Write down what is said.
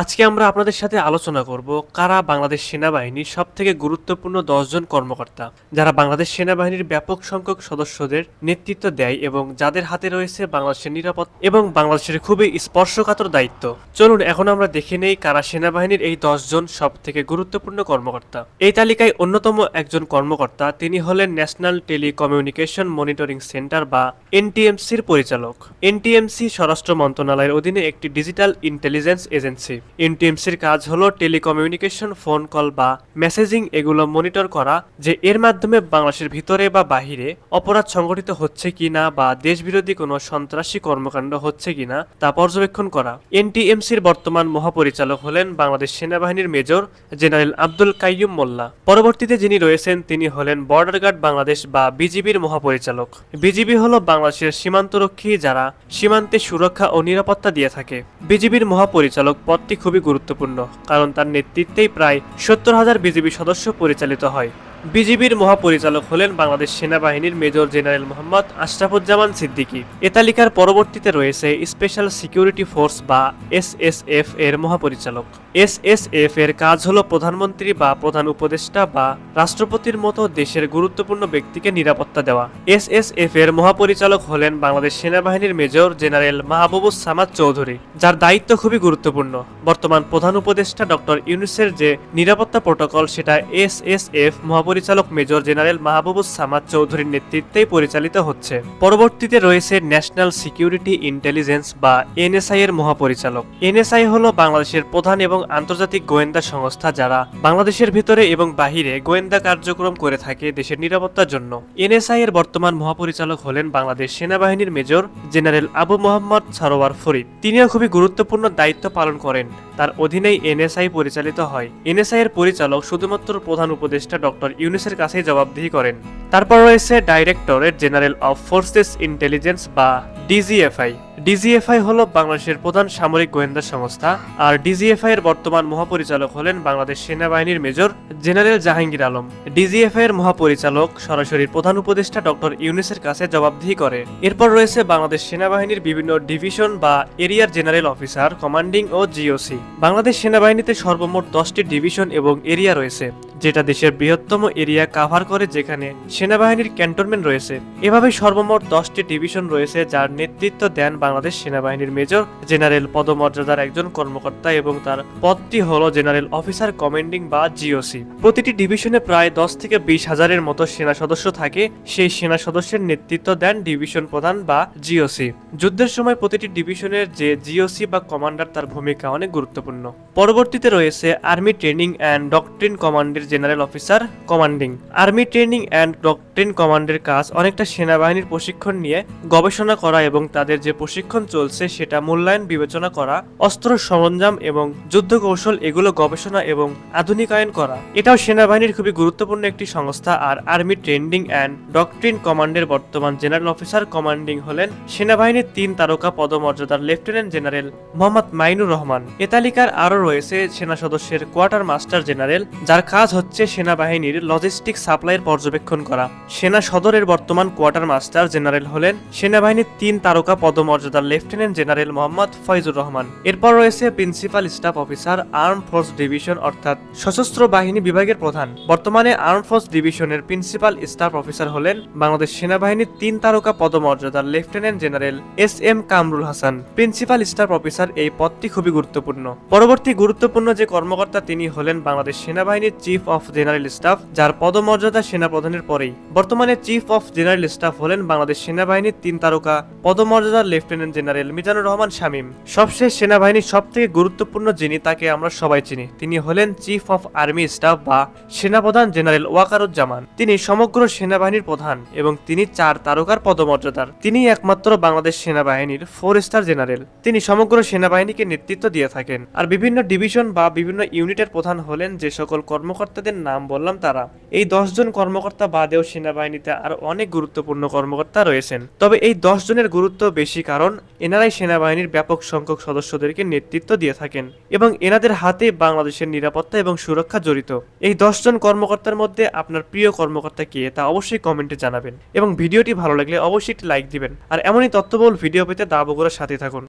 আজকে আমরা আপনাদের সাথে আলোচনা করব কারা বাংলাদেশ সেনাবাহিনীর সব থেকে গুরুত্বপূর্ণ দশজন কর্মকর্তা, যারা বাংলাদেশ সেনাবাহিনীর ব্যাপক সংখ্যক সদস্যদের নেতৃত্ব দেয় এবং যাদের হাতে রয়েছে বাংলাদেশের নিরাপদ এবং বাংলাদেশের খুবই স্পর্শকাতর দায়িত্ব। চলুন, এখন আমরা দেখে নেই কারা সেনাবাহিনীর এই দশজন সব থেকে গুরুত্বপূর্ণ কর্মকর্তা। এই তালিকায় অন্যতম একজন কর্মকর্তা, তিনি হলেন ন্যাশনাল টেলিকমিউনিকেশন মনিটরিং সেন্টার বা এনটিএমসির পরিচালক। এনটিএমসি স্বরাষ্ট্র মন্ত্রণালয়ের অধীনে একটি ডিজিটাল ইন্টেলিজেন্স এজেন্সি। এনটিএমসির কাজ হলো টেলিকমিউনিকেশন, ফোন কল বা মেসেজিং এগুলো মনিটর করা, যে এর মাধ্যমে বাংলাদেশের ভিতরে বা বাহিরে অপরাধ সংগঠিত হচ্ছে কিনা বা দেশবিরোধী কোনো সন্ত্রাসী কর্মকাণ্ড হচ্ছে কিনা তা পর্যবেক্ষণ করা। এনটিএমসির বর্তমান মহাপরিচালক হলেন বাংলাদেশ সেনাবাহিনীর মেজর জেনারেল আব্দুল কাইয়ুম মোল্লা। পরবর্তীতে যিনি রয়েছেন, তিনি হলেন বর্ডার গার্ড বাংলাদেশ বা বিজিবির মহাপরিচালক। বিজিবি হলো বাংলাদেশের সীমান্তরক্ষী যারা সীমান্তে সুরক্ষা ও নিরাপত্তা দিয়ে থাকে। বিজিবির মহাপরিচালক পদটি খুবই গুরুত্বপূর্ণ কারণ তার নেতৃত্বেই প্রায় সত্তর হাজার বিজিবি সদস্য পরিচালিত হয়। বিজিবির মহাপরিচালক হলেন বাংলাদেশ সেনাবাহিনীর মেজর জেনারেল মোহাম্মদ আশরাফুজ্জামান সিদ্দিকী। এ তালিকার পরবর্তীতে রয়েছে স্পেশাল সিকিউরিটি ফোর্স বা এসএসএফ এর মহাপরিচালক। এসএসএফ এর কাজ হলো প্রধানমন্ত্রী বা প্রধান উপদেষ্টা বা রাষ্ট্রপতির মতো দেশের গুরুত্বপূর্ণ ব্যক্তিকে নিরাপত্তা দেওয়া। এসএসএফ এর মহাপরিচালক হলেন বাংলাদেশ সেনাবাহিনীর মেজর জেনারেল মাহবুবুস সামাদ চৌধুরী, যার দায়িত্ব খুবই গুরুত্বপূর্ণ। বর্তমান প্রধান উপদেষ্টা ডক্টর ইউনুসের যে নিরাপত্তা প্রোটোকল, সেটা এসএসএফ মহাপরিচালক মেজর জেনারেল মাহবুবুস সামাদ চৌধুরীর নেতৃত্বেই পরিচালিত হচ্ছে। পরবর্তীতে রয়েছে ন্যাশনাল সিকিউরিটি ইন্টেলিজেন্স বা এনএসআই এর মহাপরিচালক। এনএসআই হলো বাংলাদেশের প্রধান এবং আন্তর্জাতিক গোয়েন্দা সংস্থা যারা বাংলাদেশের ভিতরে এবং বাহিরে গোয়েন্দা কার্যক্রম করে থাকে দেশের নিরাপত্তার জন্য। এনএসআই এর বর্তমান মহাপরিচালক হলেন বাংলাদেশ সেনাবাহিনীর মেজর জেনারেল আবু মোহাম্মদ সারোয়ার ফরিদ। তিনিও খুবই গুরুত্বপূর্ণ দায়িত্ব পালন করেন। তার অধীনেই এনএসআই পরিচালিত হয়। এনএসআই এর পরিচালক শুধুমাত্র প্রধান উপদেষ্টা ডক্টর ইউনিসের কাছেই জবাবদিহি করেন। তারপর রয়েছে directorate general of forces intelligence বা ডিজিএফআই ডিজিএফআই হল বাংলাদেশের প্রধান সামরিক গোয়েন্দা সংস্থা, আর ডিজিএফআই এর বর্তমান মহাপরিচালক হলেন বাংলাদেশ সেনাবাহিনীর major general Jahangir Alam. DGFI এর মহাপরিচালক, সরাসরি প্রধান উপদেষ্টা ডক্টর ইউনুসের কাছে জবাবদিহি করে। এরপর রয়েছে বাংলাদেশ সেনাবাহিনীর বিভিন্ন ডিভিশন বা এরিয়ার জেনারেল অফিসার, কমান্ডিং ও জিওসি। বাংলাদেশ সেনাবাহিনীতে সর্বমোট দশটি ডিভিশন এবং এরিয়া রয়েছে। যেটা দেশের বৃহত্তম এরিয়া কাভার করে যেখানে সেনাবাহিনীর ক্যান্টনমেন্ট রয়েছে। এভাবে সর্বমোট দশটি ডিভিশন রয়েছে যার নেতৃত্ব দেন বাংলাদেশ সেনাবাহিনীর মেজর জেনারেল পদমর্যাদার একজন কর্মকর্তা এবং তার পদটি হল জেনারেল অফিসার কমান্ডিং বা জিওসি প্রতিটি ডিভিশনে প্রায় দশ থেকে বিশ হাজারের মতো সেনা সদস্য থাকে। সেই সেনা সদস্যের নেতৃত্ব দেন ডিভিশন প্রধান বা জিওসি যুদ্ধের সময় প্রতিটি ডিভিশনের যে জিওসি বা কমান্ডার তার ভূমিকা অনেক গুরুত্বপূর্ণ। পরবর্তীতে রয়েছে আর্মি ট্রেনিং অ্যান্ড ডক্ট্রিন কমান্ডের general officer commanding army training and doctrine কমান্ডের কাজ অনেকটা সেনাবাহিনীর প্রশিক্ষণ নিয়ে গবেষণা করা এবং তাদের যে প্রশিক্ষণ চলছে সেটা মূল্যায়ন, বিবেচনা করা, অস্ত্র সরঞ্জাম এবং যুদ্ধ কৌশল এগুলো গবেষণা এবং আধুনিকায়ন করা। এটাও সেনাবাহিনীর খুবই গুরুত্বপূর্ণ একটি সংস্থা আর আর্মি ট্রেন্ডিং অ্যান্ড ডক্ট্রিন কমান্ডের বর্তমান জেনারেল অফিসার কমান্ডিং হলেন সেনাবাহিনীর তিন তারকা পদমর্যাদার লেফটেন্যান্ট জেনারেল মোহাম্মদ মাইনুর রহমান। এ তালিকার আরও রয়েছে সেনা সদস্যের কোয়ার্টার মাস্টার জেনারেল, যার কাজ হচ্ছে সেনাবাহিনীর লজিস্টিক সাপ্লাইয়ের পর্যবেক্ষণ করা। সেনা সদরের বর্তমান কোয়ার্টার মাস্টার জেনারেল হলেন সেনাবাহিনীর তিন তারকা পদমর্যাদার লেফটেন্যান্ট জেনারেল মোহাম্মদ ফয়জুর রহমান। এরপর রয়েছে principal staff officer, arm force division অর্থাৎ সশস্ত্র বাহিনী বিভাগের প্রধান। বর্তমানে আর্ম ফোর্স ডিভিশনের প্রিন্সিপাল স্টাফ অফিসার হলেন বাংলাদেশ সেনাবাহিনীর তিন তারকা পদমর্যাদার lieutenant general S M Kamrul Hasan. Principal staff officer এই পদটি খুবই গুরুত্বপূর্ণ। পরবর্তী গুরুত্বপূর্ণ যে কর্মকর্তা তিনি হলেন বাংলাদেশ সেনাবাহিনীর চিফ অফ জেনারেল স্টাফ, যার পদমর্যাদা সেনাপ্রধানের পরেই। বর্তমানে চিফ অফ জেনারেল স্টাফ হলেন বাংলাদেশ সেনাবাহিনীর তিন তারকা পদমর্যাদার লেফটেন্যান্ট জেনারেল মিজানুর রহমান শামীম। সবশেষ সেনাবাহিনীর সব থেকে গুরুত্বপূর্ণ যিনি তাকে আমরা সবাই চিনি। তিনি হলেন চিফ অফ আর্মি স্টাফ বা সেনাপ্রধান জেনারেল ওয়াকারুজ্জামান। তিনি সমগ্র সেনাবাহিনীর প্রধান এবং তিনি চার তারকার পদমর্যাদার। তিনি একমাত্র বাংলাদেশ সেনাবাহিনীর ফোর স্টার জেনারেল তিনি সমগ্র সেনাবাহিনীকে নেতৃত্ব দিয়ে থাকেন। আর বিভিন্ন ডিভিশন বা বিভিন্ন ইউনিটের প্রধান হলেন যে সকল কর্মকর্তাদের নাম বললাম তারা। এই দশজন কর্মকর্তা বাদেও সেনাবাহিনীতে আর অনেক গুরুত্বপূর্ণ কর্মকর্তা রয়েছেন। তবে এই দশ জনের গুরুত্ব বেশি কারণ, এনারাই সেনাবাহিনীর ব্যাপক সংখ্যক সদস্যদেরকে নেতৃত্ব দিয়ে থাকেন এবং এনাদের হাতে বাংলাদেশের নিরাপত্তা এবং সুরক্ষা জড়িত। এই দশজন কর্মকর্তার মধ্যে আপনার প্রিয় কর্মকর্তা কে তা অবশ্যই কমেন্টে জানাবেন এবং ভিডিওটি ভালো লাগলে অবশ্যই একটি লাইক দিবেন। আর এমনই তথ্যবহুল ভিডিও পেতে দা বগুড়ার সাথে থাকুন।